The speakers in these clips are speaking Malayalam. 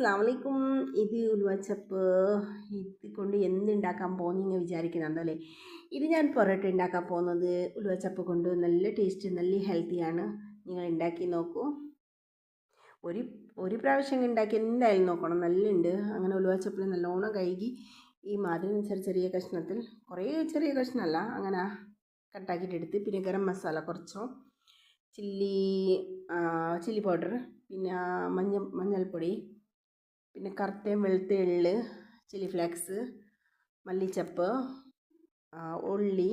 അസ്സാം വലൈക്കും ഇത് ഉൽവച്ചപ്പ് ഇത് കൊണ്ട് എന്തുണ്ടാക്കാൻ പോകുന്നു വിചാരിക്കുന്നുണ്ടോ അല്ലേ ഇത് ഞാൻ പൊറോട്ട ഉണ്ടാക്കാൻ പോകുന്നത് ഉൽവച്ചപ്പ് കൊണ്ട് നല്ല ടേസ്റ്റ് നല്ല ഹെൽത്തിയാണ് നിങ്ങൾ ഉണ്ടാക്കി നോക്കൂ. ഒരു ഒരു പ്രാവശ്യം ഉണ്ടാക്കി എന്തായാലും നോക്കണം. നല്ല ഉണ്ട് അങ്ങനെ ഉൽവച്ചപ്പിൽ നല്ലോണം കഴുകി ഈ മാതിരി ചെറിയ ചെറിയ കഷ്ണത്തിൽ കുറേ ചെറിയ കഷ്ണമല്ല അങ്ങനെ കട്ടാക്കിയിട്ട് എടുത്ത് പിന്നെ ഗരം മസാല കുറച്ചോ ചില്ലി ചില്ലി പൗഡർ പിന്നെ മഞ്ഞ മഞ്ഞൾപ്പൊടി പിന്നെ കറുത്തയും വെളുത്ത എള്ള് ചില്ലി ഫ്ലേക്സ് മല്ലിച്ചപ്പ് ഉള്ളി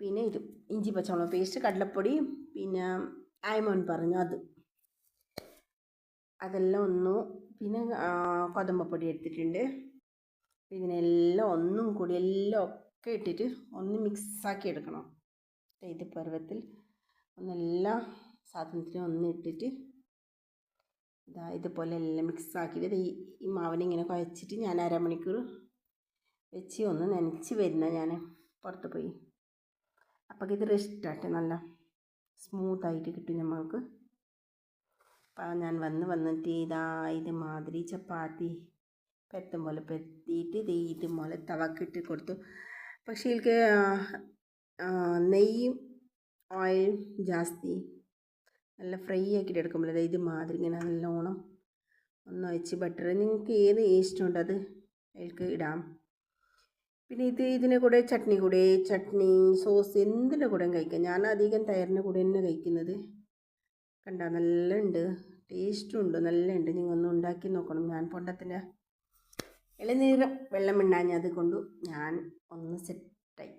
പിന്നെ ഇത് ഇഞ്ചി പച്ചമുളക് പേസ്റ്റ് കടലപ്പൊടി പിന്നെ ആയമോൻ പറഞ്ഞു അത്. അതെല്ലാം ഒന്നും പിന്നെ കൊതമ്പപ്പൊടി എടുത്തിട്ടുണ്ട്. ഇതിനെല്ലാം ഒന്നും കൂടി എല്ലാം ഒക്കെ ഇട്ടിട്ട് ഒന്ന് മിക്സാക്കി എടുക്കണം. ഇത് പരുവത്തിൽ ഒന്നെല്ലാം സാധനത്തിനും ഒന്ന് ഇട്ടിട്ട് ഇതാ ഇതുപോലെ എല്ലാം മിക്സ് ആക്കിയിട്ട് ഈ മാവിനിങ്ങനെ കുഴച്ചിട്ട് ഞാൻ അരമണിക്കൂർ വെച്ച് ഒന്ന് നനച്ച് വരുന്ന ഞാൻ പുറത്ത് പോയി. അപ്പോൾ ഇത് റെസ്റ്റാട്ടെ നല്ല സ്മൂത്തായിട്ട് കിട്ടും നമ്മൾക്ക്. അപ്പം ഞാൻ വന്ന് വന്നിട്ട് ഇതാ ഇതുമാതിരി ചപ്പാത്തി പെരത്തും പോലെ പെരത്തിയിട്ട് ഇത് ഇതുപോലെ തവക്കിട്ട് കൊടുത്തു. പക്ഷേ എനിക്ക് നെയ്യും ഓയിൽ ജാസ്തി നല്ല ഫ്രൈ ആക്കിയിട്ട് എടുക്കുമ്പോൾ ഇത് മാതിരി ഇങ്ങനെ നല്ലോണം ഒന്ന് ഒഴിച്ച് ബട്ടർ നിങ്ങൾക്ക് ഏത് ഇഷ്ടമുണ്ട് അത് അതിൽക്ക് ഇടാം. പിന്നെ ഇത് ഇതിന്റെ കൂടെ ചട്നി കൂടെ ചട്നി സോസ് എന്തിന്റെ കൂടെയും കഴിക്കാം. ഞാൻ അധികം തയറിന്റെ കൂടെ തന്നെ കഴിക്കുന്നത്. കണ്ട നല്ല ഉണ്ട് ടേസ്റ്റും ഉണ്ട് നല്ല ഉണ്ട് നിങ്ങൾ ഒന്ന് ഉണ്ടാക്കി നോക്കണം. ഞാൻ പൊണ്ടത്തിന്റെ ഇളനീരം വെള്ളം ഉണ്ടാഞ്ഞത് കൊണ്ട് ഞാൻ ഒന്ന് സെറ്റായി